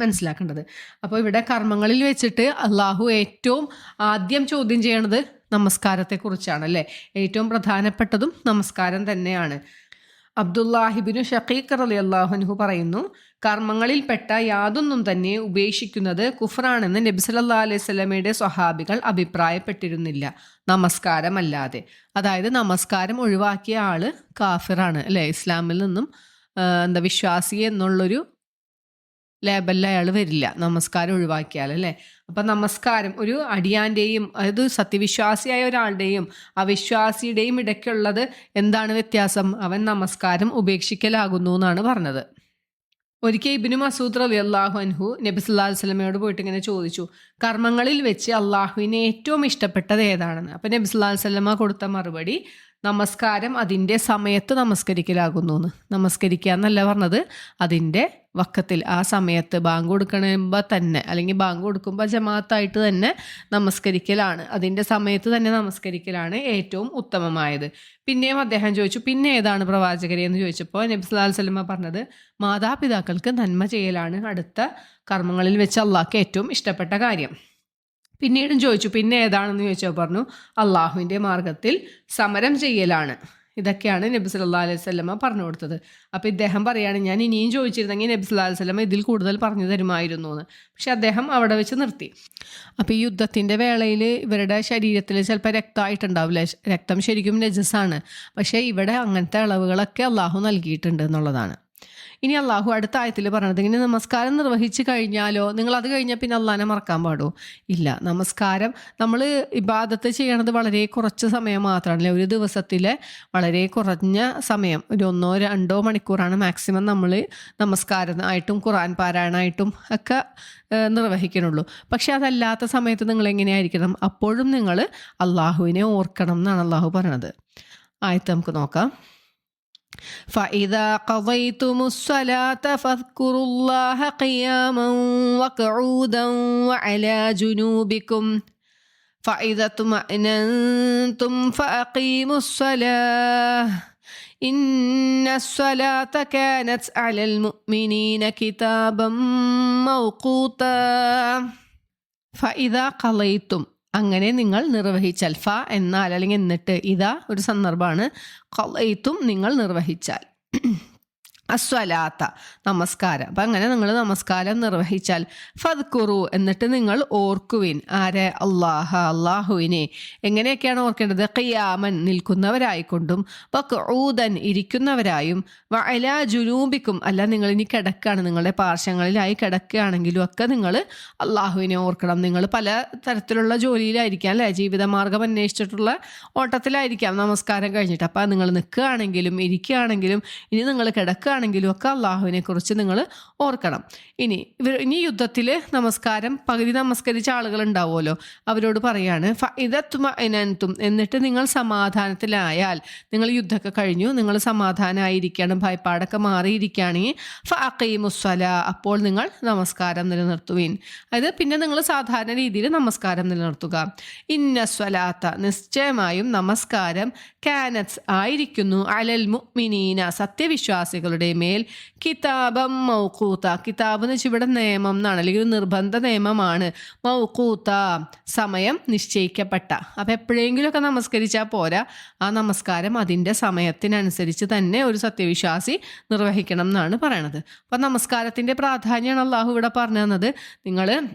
മനസ്സിലാക്കേണ്ടത്. അപ്പോൾ ഇവിടെ കർമ്മങ്ങളിൽ വെച്ചിട്ട് അള്ളാഹു ഏറ്റവും ആദ്യം ചോദ്യം ചെയ്യണത് നമസ്കാരത്തെക്കുറിച്ചാണ് അല്ലേ? ഏറ്റവും പ്രധാനപ്പെട്ടതും നമസ്കാരം തന്നെയാണ്. അബ്ദുല്ലാഹിബിനു ഷക്കീഖർ അലി അള്ളാഹുനുഹു പറയുന്നു കർമ്മങ്ങളിൽപ്പെട്ട യാതൊന്നും തന്നെ ഉപേക്ഷിക്കുന്നത് കുഫറാണെന്ന് നബി സല്ലല്ലാഹു അലൈഹി സ്വലമയുടെ സ്വഹാബികൾ അഭിപ്രായപ്പെട്ടിരുന്നില്ല. നമസ്കാരമല്ലാതെ. അതായത് നമസ്കാരം ഒഴിവാക്കിയ ആൾ കാഫിറാണ് അല്ലേ? ഇസ്ലാമിൽ നിന്നും എന്താ വിശ്വാസി എന്നുള്ളൊരു ലേബലിൽ അയാൾ വരില്ല. നമസ്കാരം ഒഴിവാക്കിയാൽ അല്ലേ? അപ്പം നമസ്കാരം ഒരു അടിയാന്റെയും അതായത് സത്യവിശ്വാസിയായ ഒരാളുടെയും അവിശ്വാസിയുടെയും ഇടയ്ക്കുള്ളത് എന്താണ് വ്യത്യാസം? അവൻ നമസ്കാരം ഉപേക്ഷിക്കലാകുന്നു എന്നാണ് പറഞ്ഞത്. ഒരിക്കൽ ഇബിനു മസൂദ് റലി അള്ളാഹു അൻഹു നബി സുല്ലാ അലൈഹി വസല്ലമയോട് പോയിട്ട് ഇങ്ങനെ ചോദിച്ചു കർമ്മങ്ങളിൽ വെച്ച് അള്ളാഹുവിനെ ഏറ്റവും ഇഷ്ടപ്പെട്ടത് ഏതാണെന്ന്? അപ്പം നബി സുല്ലാ അലൈഹി വസല്ലമ കൊടുത്ത മറുപടി നമസ്കാരം അതിന്റെ സമയത്ത് നമസ്കരിക്കലാകുന്നു എന്ന് നമസ്കരിക്കുക എന്നല്ല പറഞ്ഞത് അതിന്റെ വക്കത്തിൽ ആ സമയത്ത് ബാങ്ക് കൊടുക്കണമ്പോൾ തന്നെ അല്ലെങ്കിൽ ബാങ്ക് കൊടുക്കുമ്പോൾ ജമാഅത്തായിട്ട് തന്നെ നമസ്കരിക്കലാണ്. അതിന്റെ സമയത്ത് തന്നെ നമസ്കരിക്കലാണ് ഏറ്റവും ഉത്തമമായത്. പിന്നെയും അദ്ദേഹം ചോദിച്ചു പിന്നെ ഏതാണ് പ്രവാചകരെ? എന്ന് ചോദിച്ചപ്പോൾ നബി സലമ പറഞ്ഞത് മാതാപിതാക്കൾക്ക് നന്മ ചെയ്യലാണ് അടുത്ത കർമ്മങ്ങളിൽ വെച്ച് അള്ളാഹ്ക്ക് ഏറ്റവും ഇഷ്ടപ്പെട്ട കാര്യം. പിന്നീടും ചോദിച്ചു പിന്നെ ഏതാണെന്ന്? ചോദിച്ചപ്പോൾ പറഞ്ഞു അള്ളാഹുവിന്റെ മാർഗത്തിൽ സമരം ചെയ്യലാണ്. ഇതൊക്കെയാണ് നബി സല്ലാ അലൈഹി സ്വലമ പറഞ്ഞു കൊടുത്തത്. അപ്പോൾ ഇദ്ദേഹം പറയുകയാണ് ഞാൻ ഇനിയും ചോദിച്ചിരുന്നെങ്കിൽ നബി സല്ലാ അലൈഹി സ്വലമ ഇതിൽ കൂടുതൽ പറഞ്ഞു തരുമായിരുന്നു എന്ന്. പക്ഷെ അദ്ദേഹം അവിടെ വെച്ച് നിർത്തി. അപ്പോൾ ഈ യുദ്ധത്തിന്റെ വേളയിൽ ഇവരുടെ ശരീരത്തിൽ ചിലപ്പോൾ രക്തമായിട്ടുണ്ടാവില്ല. രക്തം ശരിക്കും നജസാണ് പക്ഷേ ഇവിടെ അങ്ങനത്തെ ഇളവുകളൊക്കെ അള്ളാഹു നൽകിയിട്ടുണ്ട് എന്നുള്ളതാണ്. ഇനി അള്ളാഹു അടുത്ത ആയത്തിൽ പറഞ്ഞത് ഇങ്ങനെ നമസ്കാരം നിർവഹിച്ചു കഴിഞ്ഞാലോ നിങ്ങൾ അത് കഴിഞ്ഞാൽ പിന്നെ അള്ളാഹിനെ മറക്കാൻ പാടുമോ ഇല്ല. നമസ്കാരം നമ്മൾ ഇബാദത്ത് ചെയ്യണത് വളരെ കുറച്ച് സമയം മാത്രമല്ല ഒരു ദിവസത്തിലെ വളരെ കുറഞ്ഞ സമയം. ഒരു ഒന്നോ രണ്ടോ മണിക്കൂറാണ് മാക്സിമം നമ്മൾ നമസ്കാരമായിട്ടും ഖുറാൻ പാരായണമായിട്ടും ഒക്കെ നിർവഹിക്കണുള്ളൂ. പക്ഷെ അതല്ലാത്ത സമയത്ത് നിങ്ങൾ എങ്ങനെയായിരിക്കണം അപ്പോഴും നിങ്ങൾ അള്ളാഹുവിനെ ഓർക്കണം എന്നാണ് അള്ളാഹു പറയണത്. ആയത്ത് നമുക്ക് നോക്കാം. فإذا قضيتم الصلاة فاذكروا الله قياما وقعودا وعلى جنوبكم. فإذا اطمأننتم فأقيموا الصلاة. إن الصلاة كانت على المؤمنين كتابا موقوتا. فإذا قضيتم അങ്ങനെ നിങ്ങൾ നിർവഹിച്ചാൽ ഫ എന്നാൽ അല്ലെങ്കിൽ എന്നിട്ട് ഇതാ ഒരു സന്ദർഭമാണ് നിങ്ങൾ നിർവഹിച്ചാൽ. അസ്വലാത്ത നമസ്കാരം. അപ്പം അങ്ങനെ നിങ്ങൾ നമസ്കാരം നിർവഹിച്ചാൽ ഫദ്കുറു എന്നിട്ട് നിങ്ങൾ ഓർക്കുവിൻ ആരെ? അള്ളാഹ അള്ളാഹുവിനെ. എങ്ങനെയൊക്കെയാണ് ഓർക്കേണ്ടത്? ഖിയാമൻ നിൽക്കുന്നവരായിക്കൊണ്ടും വഖൂദൻ ഇരിക്കുന്നവരായും വഅല ജുനൂബിക്കും അല്ല നിങ്ങൾ ഇനി കിടക്കുകയാണ് നിങ്ങളുടെ പാർശ്വങ്ങളിലായി കിടക്കുകയാണെങ്കിലും ഒക്കെ നിങ്ങൾ അള്ളാഹുവിനെ ഓർക്കണം. നിങ്ങൾ പല തരത്തിലുള്ള ജോലിയിലായിരിക്കാം അല്ലേ? ജീവിതമാർഗം അന്വേഷിച്ചിട്ടുള്ള ഓട്ടത്തിലായിരിക്കാം നമസ്കാരം കഴിഞ്ഞിട്ട്. അപ്പം നിങ്ങൾ നിൽക്കുകയാണെങ്കിലും ഇരിക്കുകയാണെങ്കിലും ഇനി നിങ്ങൾ കിടക്കുകയാണെങ്കിലും ഒക്കെ അള്ളാഹുവിനെ കുറിച്ച് നിങ്ങൾ ഓർക്കണം. ഇനി ഇവർ ഇനി യുദ്ധത്തിൽ നമസ്കാരം പകുതി നമസ്കരിച്ച ആളുകൾ ഉണ്ടാവുമല്ലോ. അവരോട് പറയാണ് ഇതത്തും എന്നിട്ട് നിങ്ങൾ സമാധാനത്തിലായാൽ നിങ്ങൾ യുദ്ധമൊക്കെ കഴിഞ്ഞു നിങ്ങൾ സമാധാനമായിരിക്കണം ഭയപ്പാടൊക്കെ മാറിയിരിക്കുകയാണെങ്കിൽ ഫീമുസ്വല അപ്പോൾ നിങ്ങൾ നമസ്കാരം നിലനിർത്തുവിൻ. അതായത് പിന്നെ നിങ്ങൾ സാധാരണ രീതിയിൽ നമസ്കാരം നിലനിർത്തുക. ഇന്ന സ്വലാത്ത നിശ്ചയമായും നമസ്കാരം കാനറ്റ്സ് ആയിരിക്കുന്നു അലൽ മുഅ്മിനീന സത്യവിശ്വാസികളുടെ മേൽ കിതാബം മൗക്കൂത്ത കിതാബ് എന്ന് വെച്ചാൽ ഇവിടെ നിയമം എന്നാണ് അല്ലെങ്കിൽ ഒരു നിർബന്ധ നിയമമാണ് മൗക്കൂത്ത സമയം നിശ്ചയിക്കപ്പെട്ട. അപ്പം എപ്പോഴെങ്കിലുമൊക്കെ നമസ്കരിച്ചാൽ പോരാ. ആ നമസ്കാരം അതിന്റെ സമയത്തിനനുസരിച്ച് തന്നെ ഒരു സത്യവിശ്വാസി നിർവഹിക്കണം എന്നാണ് പറയണത്. അപ്പം നമസ്കാരത്തിന്റെ പ്രാധാന്യമാണ് അള്ളാഹു ഇവിടെ പറഞ്ഞു തന്നത്. നിങ്ങൾ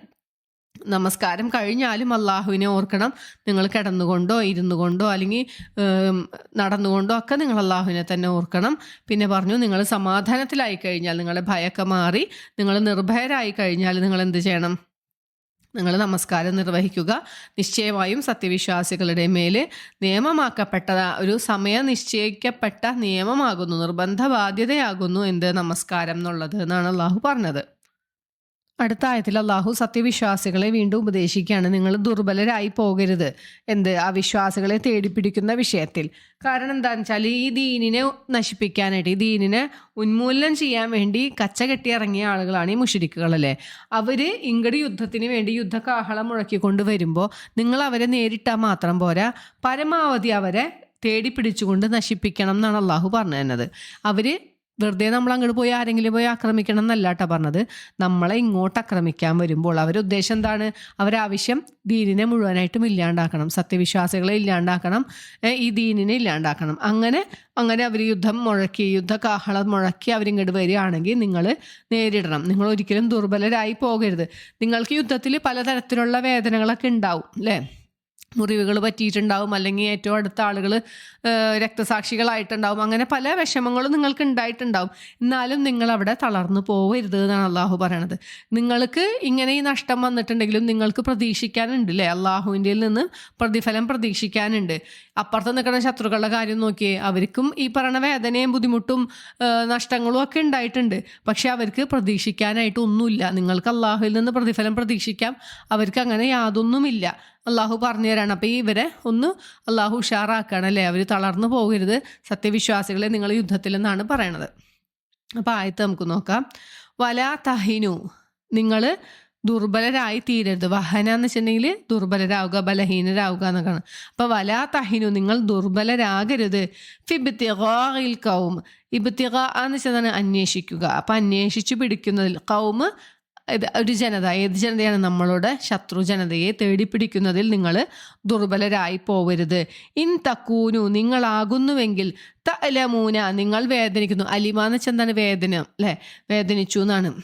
നമസ്കാരം. കഴിഞ്ഞാലും അള്ളാഹുവിനെ ഓർക്കണം. നിങ്ങൾ കിടന്നുകൊണ്ടോ ഇരുന്നു കൊണ്ടോ അല്ലെങ്കിൽ നടന്നുകൊണ്ടോ ഒക്കെ നിങ്ങൾ അള്ളാഹുവിനെ തന്നെ ഓർക്കണം. പിന്നെ പറഞ്ഞു നിങ്ങൾ സമാധാനത്തിലായി കഴിഞ്ഞാൽ നിങ്ങളുടെ ഭയമൊക്കെ മാറി നിങ്ങൾ നിർഭയരായി കഴിഞ്ഞാൽ നിങ്ങൾ എന്ത് ചെയ്യണം? നിങ്ങൾ നമസ്കാരം നിർവഹിക്കുക. നിശ്ചയമായും സത്യവിശ്വാസികളുടെ മേൽ നിയമമാക്കപ്പെട്ട ഒരു സമയം നിശ്ചയിക്കപ്പെട്ട നിയമമാകുന്നു നിർബന്ധ ബാധ്യതയാകുന്നു എന്ത് നമസ്കാരം എന്നുള്ളത് എന്നാണ് അള്ളാഹു പറഞ്ഞത്. അടുത്ത ആയത്തിൽ അള്ളാഹു സത്യവിശ്വാസികളെ വീണ്ടും ഉപദേശിക്കുകയാണ്. നിങ്ങൾ ദുർബലരായി പോകരുത് എന്ത്? ആ വിശ്വാസികളെ തേടിപ്പിടിക്കുന്ന വിഷയത്തിൽ. കാരണം എന്താണെന്ന് വെച്ചാൽ ഈ ദീനിനെ നശിപ്പിക്കാനായിട്ട് ഈ ദീനിനെ ഉന്മൂലനം ചെയ്യാൻ വേണ്ടി കച്ച കെട്ടി ഇറങ്ങിയ ആളുകളാണ് ഈ മുഷരിക്കുകളല്ലേ അവർ ഇങ്ങടി യുദ്ധത്തിന് വേണ്ടി യുദ്ധകാഹളം മുഴക്കിക്കൊണ്ട് വരുമ്പോൾ നിങ്ങൾ അവരെ നേരിട്ടാൽ മാത്രം പോരാ. പരമാവധി അവരെ തേടി പിടിച്ചുകൊണ്ട് നശിപ്പിക്കണം എന്നാണ് അള്ളാഹു പറഞ്ഞു തന്നത് അവർ വെറുതെ നമ്മൾ അങ്ങോട്ട് പോയി ആരെങ്കിലും പോയി ആക്രമിക്കണം എന്നല്ല കേട്ടോ പറഞ്ഞത്. നമ്മളെ ഇങ്ങോട്ട് ആക്രമിക്കാൻ വരുമ്പോൾ അവരുടെ ഉദ്ദേശം എന്താണ്? അവരാവശ്യം ദീനിനെ മുഴുവനായിട്ടും ഇല്ലാണ്ടാക്കണം. സത്യവിശ്വാസികളെ ഇല്ലാണ്ടാക്കണം. ഈ ദീനിനെ ഇല്ലാണ്ടാക്കണം. അങ്ങനെ അങ്ങനെ അവർ യുദ്ധം മുഴക്കി യുദ്ധകാഹളം മുഴക്കി അവരിങ്ങോട്ട് വരികയാണെങ്കിൽ നിങ്ങൾ നേരിടണം. നിങ്ങൾ ഒരിക്കലും ദുർബലരായി പോകരുത്. നിങ്ങൾക്ക് യുദ്ധത്തിൽ പലതരത്തിലുള്ള വേദനകളൊക്കെ ഉണ്ടാവും അല്ലേ മുറിവുകൾ പറ്റിയിട്ടുണ്ടാവും അല്ലെങ്കിൽ ഏറ്റവും അടുത്ത ആളുകൾ രക്തസാക്ഷികളായിട്ടുണ്ടാവും. അങ്ങനെ പല വിഷമങ്ങളും നിങ്ങൾക്ക് ഉണ്ടായിട്ടുണ്ടാവും. എന്നാലും നിങ്ങൾ അവിടെ തളർന്നു പോകരുത് എന്നാണ് അള്ളാഹു പറയണത്. നിങ്ങൾക്ക് ഇങ്ങനെ ഈ നഷ്ടം വന്നിട്ടുണ്ടെങ്കിലും നിങ്ങൾക്ക് പ്രതീക്ഷിക്കാനുണ്ട് അല്ലേ അള്ളാഹുവിന്റെ നിന്ന് പ്രതിഫലം പ്രതീക്ഷിക്കാനുണ്ട്. അപ്പുറത്ത് നിൽക്കുന്ന ശത്രുക്കളുടെ കാര്യം നോക്കിയേ അവർക്കും ഈ പറയുന്ന വേദനയും ബുദ്ധിമുട്ടും നഷ്ടങ്ങളും ഒക്കെ ഉണ്ടായിട്ടുണ്ട്. പക്ഷെ അവർക്ക് പ്രതീക്ഷിക്കാനായിട്ട് ഒന്നുമില്ല. നിങ്ങൾക്ക് അള്ളാഹുവിൽ നിന്ന് പ്രതിഫലം പ്രതീക്ഷിക്കാം. അവർക്ക് അങ്ങനെ യാതൊന്നുമില്ല. അള്ളാഹു പറഞ്ഞു തരാണ്. അപ്പം ഈ ഇവരെ ഒന്ന് അള്ളാഹു ഉഷാറാക്കുകയാണ് അല്ലേ? അവർ തളർന്നു പോകരുത്. സത്യവിശ്വാസികളെ നിങ്ങൾ യുദ്ധത്തിൽ എന്നാണ് പറയണത്. അപ്പം ആയത്ത് നമുക്ക് നോക്കാം. വലാ തഹിനു. നിങ്ങൾ ദുർബലരായി തീരരുത്. വഹന എന്ന് വെച്ചിട്ടുണ്ടെങ്കിൽ ദുർബലരാവുക ബലഹീനരാവുക എന്നൊക്കെയാണ്. അപ്പോൾ വലാ തഹിനു നിങ്ങൾ ദുർബലരാകരുത്. ഫിബിത്തിഗായിൽ കൗം ഇബിത്തിഗ എന്ന് വെച്ചാൽ അന്വേഷിക്കുക. അപ്പം അന്വേഷിച്ചു പിടിക്കുന്നതിൽ കൗമ് ഒരു ജനത ഏത് ജനതയാണ് നമ്മളോട് ശത്രു ജനതയെ തേടിപ്പിടിക്കുന്നതിൽ നിങ്ങൾ ദുർബലരായി പോവരുത്. ഇൻ തക്കൂനു നിങ്ങളാകുന്നുവെങ്കിൽ തലമൂന നിങ്ങൾ വേദനിക്കുന്നു. അലിമ എന്ന് വെച്ചാൽ എന്താണ്? വേദന അല്ലേ? വേദനിച്ചു എന്നാണ്.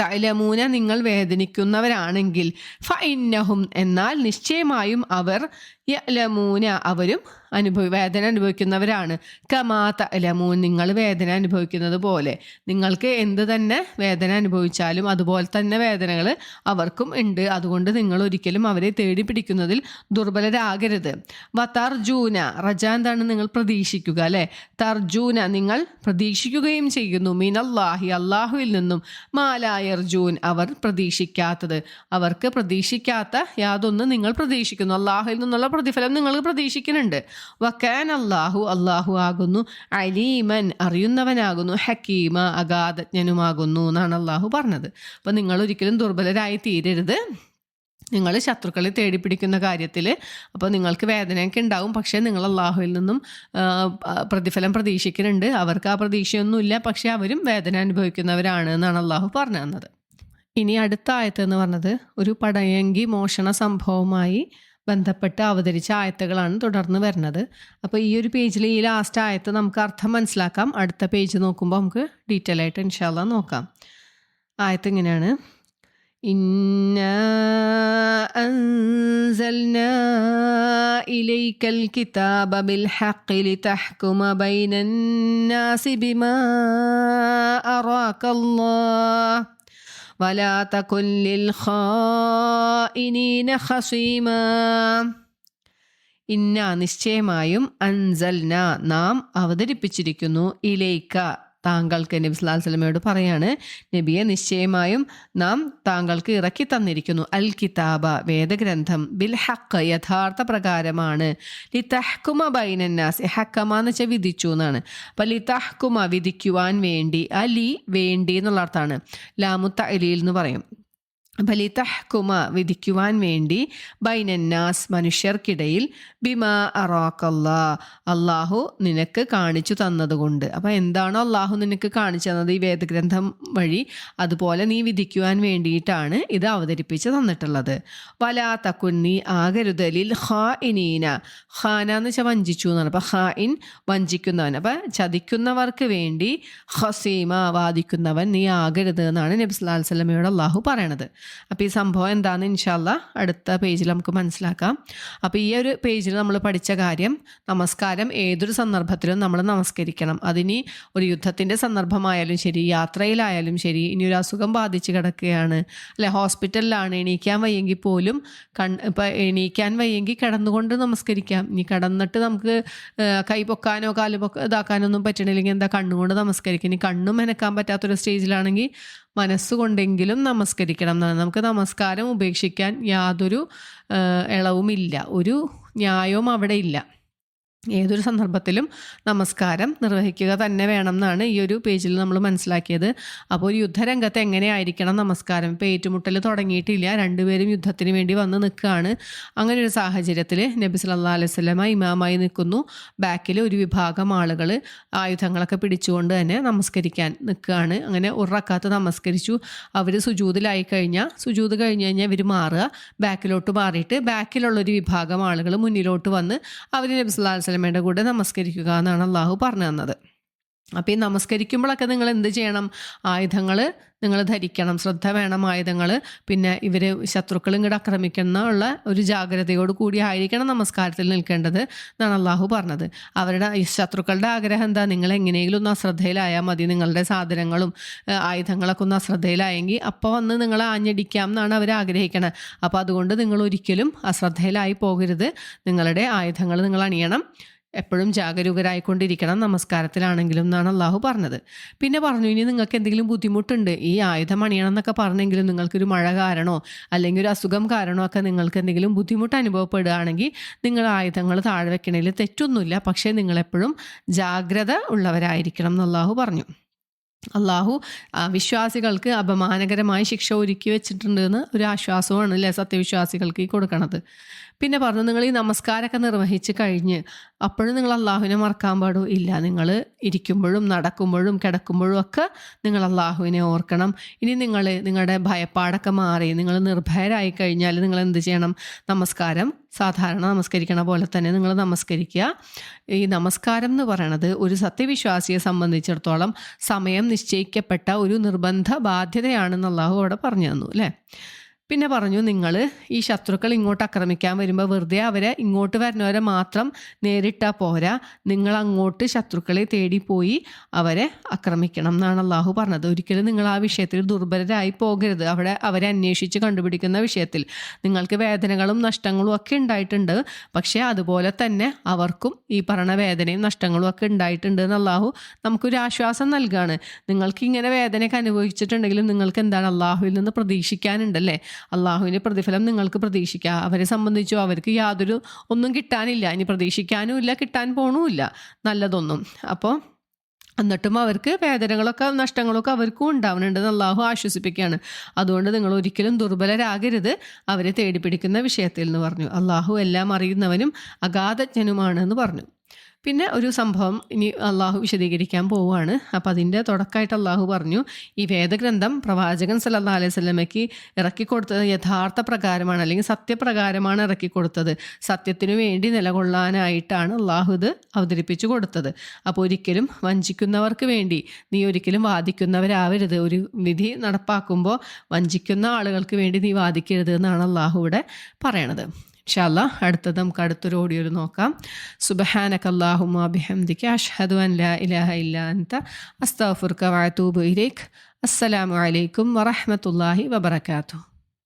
തലമൂന നിങ്ങൾ വേദനിക്കുന്നവരാണെങ്കിൽ ഫൈന്നഹും എന്നാൽ നിശ്ചയമായും അവർ യലമൂന അവരും അനുഭവി വേദന അനുഭവിക്കുന്നവരാണ്. കമാത അലമൂൻ നിങ്ങൾ വേദന അനുഭവിക്കുന്നത് പോലെ. നിങ്ങൾക്ക് എന്ത് തന്നെ വേദന അനുഭവിച്ചാലും അതുപോലെ തന്നെ വേദനകൾ അവർക്കും ഉണ്ട്. അതുകൊണ്ട് നിങ്ങൾ ഒരിക്കലും അവരെ തേടി പിടിക്കുന്നതിൽ ദുർബലരാകരുത്. വ തർജൂന റജ എന്താണ് നിങ്ങൾ പ്രതീക്ഷിക്കുക അല്ലെ? തർജൂന നിങ്ങൾ പ്രതീക്ഷിക്കുകയും ചെയ്യുന്നു. മിനല്ലാഹി അള്ളാഹുവിൽ നിന്നും മാലായർജൂൻ അവർ പ്രതീക്ഷിക്കാത്തത്. അവർക്ക് പ്രതീക്ഷിക്കാത്ത യാതൊന്നും നിങ്ങൾ പ്രതീക്ഷിക്കുന്നു. അള്ളാഹുവിൽ നിന്നുള്ള പ്രതിഫലം നിങ്ങൾ പ്രതീക്ഷിക്കുന്നുണ്ട്. വക്കാൻ അള്ളാഹു അള്ളാഹു ആകുന്നു അലീമൻ അറിയുന്നവനാകുന്നു ഹക്കീമ അഗാധജ്ഞനുമാകുന്നു എന്നാണ് അള്ളാഹു പറഞ്ഞത്. അപ്പം നിങ്ങൾ ഒരിക്കലും ദുർബലരായി തീരരുത്. നിങ്ങൾ ശത്രുക്കളെ തേടി പിടിക്കുന്ന കാര്യത്തിൽ അപ്പോൾ നിങ്ങൾക്ക് വേദനയൊക്കെ ഉണ്ടാവും. പക്ഷേ നിങ്ങൾ അള്ളാഹുവിൽ നിന്നും പ്രതിഫലം പ്രതീക്ഷിക്കുന്നുണ്ട് അവർക്ക് ആ പ്രതീക്ഷയൊന്നുമില്ല. പക്ഷേ അവരും വേദന അനുഭവിക്കുന്നവരാണ് എന്നാണ് അള്ളാഹു പറഞ്ഞു തന്നത്. ഇനി അടുത്ത ആയത്ത് എന്ന് പറഞ്ഞത് ഒരു പടയങ്കി മോഷണ സംഭവവുമായി ബന്ധപ്പെട്ട് അവതരിച്ച ആയത്തുകളാണ് തുടർന്ന് വരുന്നത് അപ്പോൾ ഈ ഒരു പേജിൽ ഈ ലാസ്റ്റ് ആയത്ത് നമുക്ക് അർത്ഥം മനസ്സിലാക്കാം അടുത്ത പേജ് നോക്കുമ്പോൾ നമുക്ക് ഡീറ്റെയിൽ ആയിട്ട് ഇൻഷാല്ല നോക്കാം ആയത്ത് ഇങ്ങനെയാണ് إنا أنزلنا إليك الكتاب بالحق لتحكم بين الناس بما أراك الله വലാ തകുല്ലിൽ ഖാഇനീന ഖസീമ ഇന്ന നിശ്ചയമായും അൻസൽന നാം അവതരിപ്പിച്ചിരിക്കുന്നു ഇലൈക്ക താങ്കൾക്ക് നബി അലൈഹി വസല്ലമയോട് പറയാണ് നബിയെ നിശ്ചയമായും നാം താങ്കൾക്ക് ഇറക്കി തന്നിരിക്കുന്നു. അൽ കിതാബ വേദഗ്രന്ഥം ബിൽ ഹക്ക് യഥാർത്ഥ പ്രകാരമാണ്. ലി തഹ്കുമ ബൈനന്നാസ് ഹക്കമ എന്ന് വെച്ചാൽ വിധിച്ചു എന്നാണ്. അപ്പം ലി തഹ്കുമ വിധിക്കുവാൻ വേണ്ടി അലി വേണ്ടി എന്നുള്ള അർത്ഥമാണ്. ലാമുത്ത അലിയിൽ എന്ന് പറയും. ലി വിധിക്കുവാൻ വേണ്ടി ബൈനന്നാസ് മനുഷ്യർക്കിടയിൽ ബിമാ അറാക്കല്ലാ അള്ളാഹു നിനക്ക് കാണിച്ചു തന്നതുകൊണ്ട്. അപ്പം എന്താണോ അള്ളാഹു നിനക്ക് കാണിച്ചു തന്നത് ഈ വേദഗ്രന്ഥം വഴി അതുപോലെ നീ വിധിക്കുവാൻ വേണ്ടിയിട്ടാണ് ഇത് അവതരിപ്പിച്ച് തന്നിട്ടുള്ളത്. വലാ തക്കുൻ നീ ആകരുതലിൽ ഹാ ഇനീന ഖാന എന്ന് വെച്ചാൽ വഞ്ചിച്ചു എന്നാണ്. അപ്പം ഹാ ഇൻ വഞ്ചിക്കുന്നവൻ. അപ്പം ചതിക്കുന്നവർക്ക് വേണ്ടി ഹസീമ വാദിക്കുന്നവൻ നീ ആകരുത് എന്നാണ് നബി സ്വലമയോട് അള്ളാഹു പറയണത്. അപ്പോൾ ഈ സംഭവം എന്താണെന്ന് ഇൻഷാല്ല അടുത്ത പേജിൽ നമുക്ക് മനസ്സിലാക്കാം. അപ്പോൾ ഈ ഒരു പേജിൽ നമ്മൾ പഠിച്ച കാര്യം നമസ്കാരം ഏതൊരു സന്ദർഭത്തിലും നമ്മൾ നമസ്കരിക്കണം. അതിനി ഒരു യുദ്ധത്തിന്റെ സന്ദർഭമായാലും ശരി യാത്രയിലായാലും ശരി ഇനി ഒരു അസുഖം ബാധിച്ച് കിടക്കുകയാണ് അല്ലെ ഹോസ്പിറ്റലിലാണ് എണീക്കാൻ വയ്യെങ്കിൽ പോലും കൺ ഇപ്പം എണീക്കാൻ വയ്യെങ്കിൽ കിടന്നുകൊണ്ട് നമസ്കരിക്കാം. ഇനി കിടന്നിട്ട് നമുക്ക് കൈ പൊക്കാനോ കാൽ പൊക്ക പറ്റണില്ലെങ്കിൽ എന്താ കണ്ണുകൊണ്ട് നമസ്കരിക്കാം ഇനി കണ്ണും മെനക്കാൻ പറ്റാത്തൊരു സ്റ്റേജിലാണെങ്കിൽ മനസ്സുകൊണ്ടെങ്കിലും നമസ്കരിക്കണം എന്നാണ്. നമുക്ക് നമസ്കാരം ഉപേക്ഷിക്കാൻ യാതൊരു ഇളവുമില്ല ഒരു ന്യായവും അവിടെ ഇല്ല. ഏതൊരു സന്ദർഭത്തിലും നമസ്കാരം നിർവഹിക്കുക തന്നെ വേണം എന്നാണ് ഈ ഒരു പേജിൽ നമ്മൾ മനസ്സിലാക്കിയത്. അപ്പോൾ ഒരു യുദ്ധരംഗത്ത് എങ്ങനെയായിരിക്കണം നമസ്കാരം? ഇപ്പോൾ ഏറ്റുമുട്ടൽ തുടങ്ങിയിട്ടില്ല. രണ്ടുപേരും യുദ്ധത്തിന് വേണ്ടി വന്ന് നിൽക്കുകയാണ്. അങ്ങനെ ഒരു സാഹചര്യത്തിൽ നബി സല്ലാ അലൈഹി സ്വലമ ഇമാമായി നിൽക്കുന്നു. ബാക്കിൽ ഒരു വിഭാഗം ആളുകൾ ആയുധങ്ങളൊക്കെ പിടിച്ചുകൊണ്ട് തന്നെ നമസ്കരിക്കാൻ നിൽക്കുകയാണ്. അങ്ങനെ ഉറക്കാത്ത നമസ്കരിച്ചു. അവർ സുജൂതിലായി കഴിഞ്ഞാൽ സുജൂത് കഴിഞ്ഞ് കഴിഞ്ഞാൽ ഇവർ മാറുക. ബാക്കിലോട്ട് മാറിയിട്ട് ബാക്കിലുള്ളൊരു വിഭാഗം ആളുകൾ മുന്നിലോട്ട് വന്ന് അവർ നബി സല്ലാ വസ്ലമയുടെ കൂടെ നമസ്കരിക്കുക എന്നാണ് അള്ളാഹു പറഞ്ഞു തന്നത്. അപ്പോൾ ഈ നമസ്കരിക്കുമ്പോഴൊക്കെ നിങ്ങൾ എന്ത് ചെയ്യണം? ആയുധങ്ങൾ നിങ്ങൾ ധരിക്കണം. ശ്രദ്ധ വേണം ആയുധങ്ങൾ പിന്നെ ഇവർ ശത്രുക്കളും ഇങ്ങോട്ട് ആക്രമിക്കുന്ന ഉള്ള ഒരു ജാഗ്രതയോട് കൂടി ആയിരിക്കണം നമസ്കാരത്തിൽ നിൽക്കേണ്ടത് എന്നാണ് അള്ളാഹു പറഞ്ഞത്. അവരുടെ ശത്രുക്കളുടെ ആഗ്രഹം എന്താ? നിങ്ങൾ എങ്ങനെയെങ്കിലും ഒന്ന് അശ്രദ്ധയിലായാൽ മതി. നിങ്ങളുടെ സാധനങ്ങളും ആയുധങ്ങളൊക്കെ ഒന്ന് അശ്രദ്ധയിലായെങ്കിൽ അപ്പോൾ വന്ന് നിങ്ങൾ ആഞ്ഞടിക്കാം എന്നാണ് അവർ ആഗ്രഹിക്കണത് അപ്പോൾ അതുകൊണ്ട് നിങ്ങൾ ഒരിക്കലും അശ്രദ്ധയിലായി പോകരുത്. നിങ്ങളുടെ ആയുധങ്ങൾ നിങ്ങൾ അണിയണം. എപ്പോഴും ജാഗരൂകരായിക്കൊണ്ടിരിക്കണം നമസ്കാരത്തിലാണെങ്കിലും എന്നാണ് അള്ളാഹു പറഞ്ഞത്. പിന്നെ പറഞ്ഞു ഇനി നിങ്ങൾക്ക് എന്തെങ്കിലും ബുദ്ധിമുട്ടുണ്ട്? ഈ ആയുധം അണിയണം എന്നൊക്കെ പറഞ്ഞെങ്കിലും നിങ്ങൾക്കൊരു മഴ കാരണോ അല്ലെങ്കിൽ ഒരു അസുഖം കാരണോ ഒക്കെ നിങ്ങൾക്ക് എന്തെങ്കിലും ബുദ്ധിമുട്ട് അനുഭവപ്പെടുകയാണെങ്കിൽ നിങ്ങൾ ആയുധങ്ങൾ താഴെ വെക്കണതിൽ തെറ്റൊന്നുമില്ല. പക്ഷേ നിങ്ങളെപ്പോഴും ജാഗ്രത ഉള്ളവരായിരിക്കണം എന്ന് അള്ളാഹു പറഞ്ഞു. അള്ളാഹു വിശ്വാസികൾക്ക് അപമാനകരമായ ശിക്ഷ ഒരുക്കി വെച്ചിട്ടുണ്ട് എന്ന് ഒരു ആശ്വാസമാണ് അല്ലേ സത്യവിശ്വാസികൾക്ക് കൊടുക്കണത്. പിന്നെ പറഞ്ഞു നിങ്ങൾ ഈ നമസ്കാരമൊക്കെ നിർവഹിച്ച് കഴിഞ്ഞ് അപ്പോഴും നിങ്ങൾ അള്ളാഹുവിനെ മറക്കാൻ പാടൂ. ഇല്ല നിങ്ങൾ ഇരിക്കുമ്പോഴും നടക്കുമ്പോഴും കിടക്കുമ്പോഴും ഒക്കെ നിങ്ങൾ അള്ളാഹുവിനെ ഓർക്കണം. ഇനി നിങ്ങൾ നിങ്ങളുടെ ഭയപ്പാടൊക്കെ മാറി നിങ്ങൾ നിർഭയരായി കഴിഞ്ഞാൽ നിങ്ങൾ എന്ത് ചെയ്യണം? നമസ്കാരം സാധാരണ നമസ്കരിക്കണ പോലെ തന്നെ നിങ്ങൾ നമസ്കരിക്കുക. ഈ നമസ്കാരം എന്ന് പറയണത് ഒരു സത്യവിശ്വാസിയെ സംബന്ധിച്ചിടത്തോളം സമയം നിശ്ചയിക്കപ്പെട്ട ഒരു നിർബന്ധ ബാധ്യതയാണെന്ന് അള്ളാഹു അവിടെ പറഞ്ഞു തന്നു അല്ലേ? പിന്നെ പറഞ്ഞു നിങ്ങൾ ഈ ശത്രുക്കൾ ഇങ്ങോട്ട് ആക്രമിക്കാൻ വരുമ്പോൾ വെറുതെ അവരെ ഇങ്ങോട്ട് വരുന്നവരെ മാത്രം നേരിട്ടാൽ പോരാ. നിങ്ങൾ അങ്ങോട്ട് ശത്രുക്കളെ തേടിപ്പോയി പോയി അവരെ ആക്രമിക്കണം എന്നാണ് അള്ളാഹു പറഞ്ഞത്. ഒരിക്കലും നിങ്ങൾ ആ വിഷയത്തിൽ ദുർബലരായി പോകരുത്. അവിടെ അവരെ അന്വേഷിച്ച് കണ്ടുപിടിക്കുന്ന വിഷയത്തിൽ നിങ്ങൾക്ക് വേദനകളും നഷ്ടങ്ങളും ഒക്കെ ഉണ്ടായിട്ടുണ്ട്. പക്ഷേ അതുപോലെ തന്നെ അവർക്കും ഈ പറഞ്ഞ വേദനയും നഷ്ടങ്ങളും ഒക്കെ ഉണ്ടായിട്ടുണ്ട് എന്ന് അള്ളാഹു നമുക്കൊരു ആശ്വാസം നൽകുകയാണ് നിങ്ങൾക്ക് ഇങ്ങനെ വേദനയൊക്കെ അനുഭവിച്ചിട്ടുണ്ടെങ്കിലും നിങ്ങൾക്ക് എന്താണ് അള്ളാഹുവിൽ നിന്ന് പ്രതീക്ഷിക്കാനുണ്ടല്ലേ അള്ളാഹുവിന്റെ പ്രതിഫലം നിങ്ങൾക്ക് പ്രതീക്ഷിക്കാം. അവരെ സംബന്ധിച്ചോ അവർക്ക് യാതൊരു ഒന്നും കിട്ടാനില്ല. ഇനി പ്രതീക്ഷിക്കാനും ഇല്ല കിട്ടാൻ പോണുമില്ല നല്ലതൊന്നും. അപ്പോൾ എന്നിട്ടും അവർക്ക് വേദനകളൊക്കെ നഷ്ടങ്ങളൊക്കെ അവർക്കും ഉണ്ടാവുന്നുണ്ടെന്ന് അള്ളാഹു ആശ്വസിപ്പിക്കുകയാണ്. അതുകൊണ്ട് നിങ്ങൾ ഒരിക്കലും ദുർബലരാകരുത്. അവരെ തേടിപ്പിടിക്കുന്ന വിഷയത്തിൽ എന്ന് പറഞ്ഞു. അള്ളാഹു എല്ലാം അറിയുന്നവനും അഗാധജ്ഞനുമാണ് എന്ന് പറഞ്ഞു. പിന്നെ ഒരു സംഭവം ഇനി അള്ളാഹു വിശദീകരിക്കാൻ പോവുകയാണ്. അപ്പം അതിന്റെ തുടക്കമായിട്ട് അള്ളാഹു പറഞ്ഞു ഈ വേദഗ്രന്ഥം പ്രവാചകൻ സല്ലാ അലൈഹി സ്വലമയ്ക്ക് ഇറക്കിക്കൊടുത്തത് യഥാർത്ഥ പ്രകാരമാണ് അല്ലെങ്കിൽ സത്യപ്രകാരമാണ് ഇറക്കിക്കൊടുത്തത്. സത്യത്തിനു വേണ്ടി നിലകൊള്ളാനായിട്ടാണ് അള്ളാഹു ഇത് അവതരിപ്പിച്ചു കൊടുത്തത്. അപ്പോൾ ഒരിക്കലും വഞ്ചിക്കുന്നവർക്ക് വേണ്ടി നീ ഒരിക്കലും വാദിക്കുന്നവരാവരുത്. ഒരു വിധി നടപ്പാക്കുമ്പോൾ വഞ്ചിക്കുന്ന ആളുകൾക്ക് വേണ്ടി നീ വാദിക്കരുത് എന്നാണ് അള്ളാഹു ഇവിടെ പറയണത്. ഇൻഷാല്ല അടുത്തത് നമുക്ക് അടുത്തൊരു ഓഡിയോയിൽ നോക്കാം. സുബഹാന അല്ലാഹുമ്മ ബിഹംദിക അഷ്ഹദു അൻ ലാ ഇലാഹ ഇല്ല അൻത അസ്തഗ്ഫിറുക വഅതൂബു ഇലൈക്. അസ്സലാമു അലൈക്കും വറഹമത്തല്ലാഹി വബറകാതുഹു.